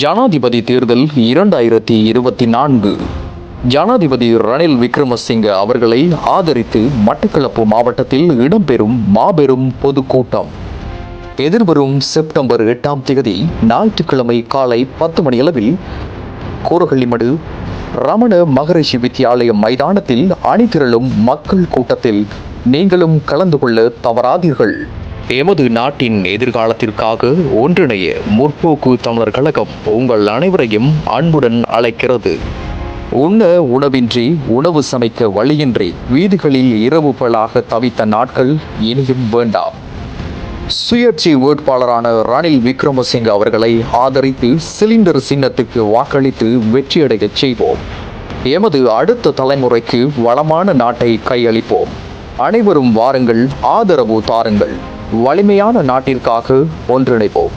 ஜனாதிபதி தேர்தல் இரண்டாயிரத்தி இருபத்தி நான்கு. ஜனாதிபதி ரணில் விக்ரமசிங்க அவர்களை ஆதரித்து மட்டக்களப்பு மாவட்டத்தில் இடம்பெறும் மாபெரும் பொதுக்கூட்டம். எதிர்வரும் செப்டம்பர் எட்டாம் தேதி ஞாயிற்றுக்கிழமை காலை பத்து மணியளவில் கோரகள்ளிமடு ரமண மகரிஷி வித்தியாலயம் மைதானத்தில் அணிதிரளும் மக்கள் கூட்டத்தில் நீங்களும் கலந்து கொள்ள தவறாதீர்கள். எமது நாட்டின் எதிர்காலத்திற்காக ஒன்றிணைய முற்போக்கு தமிழர் கழகம் உங்கள் அனைவரையும் அன்புடன் அழைக்கிறது. உண்ண உணவின்றி உணவு சமைக்க வழியின்றி வீதிகளில் இரவு பலாக தவித்த நாட்கள் இனியும் வேண்டாம். சுயேட்சை வேட்பாளரான ரணில் விக்ரமசிங்க அவர்களை ஆதரித்து சிலிண்டர் சின்னத்துக்கு வாக்களித்து வெற்றியடையச் செய்வோம். எமது அடுத்த தலைமுறைக்கு வளமான நாட்டை கையளிப்போம். அனைவரும் வாருங்கள் ஆதரவு தாருங்கள். வலிமையான நாட்டிற்காக ஒன்றிணைப்போம்.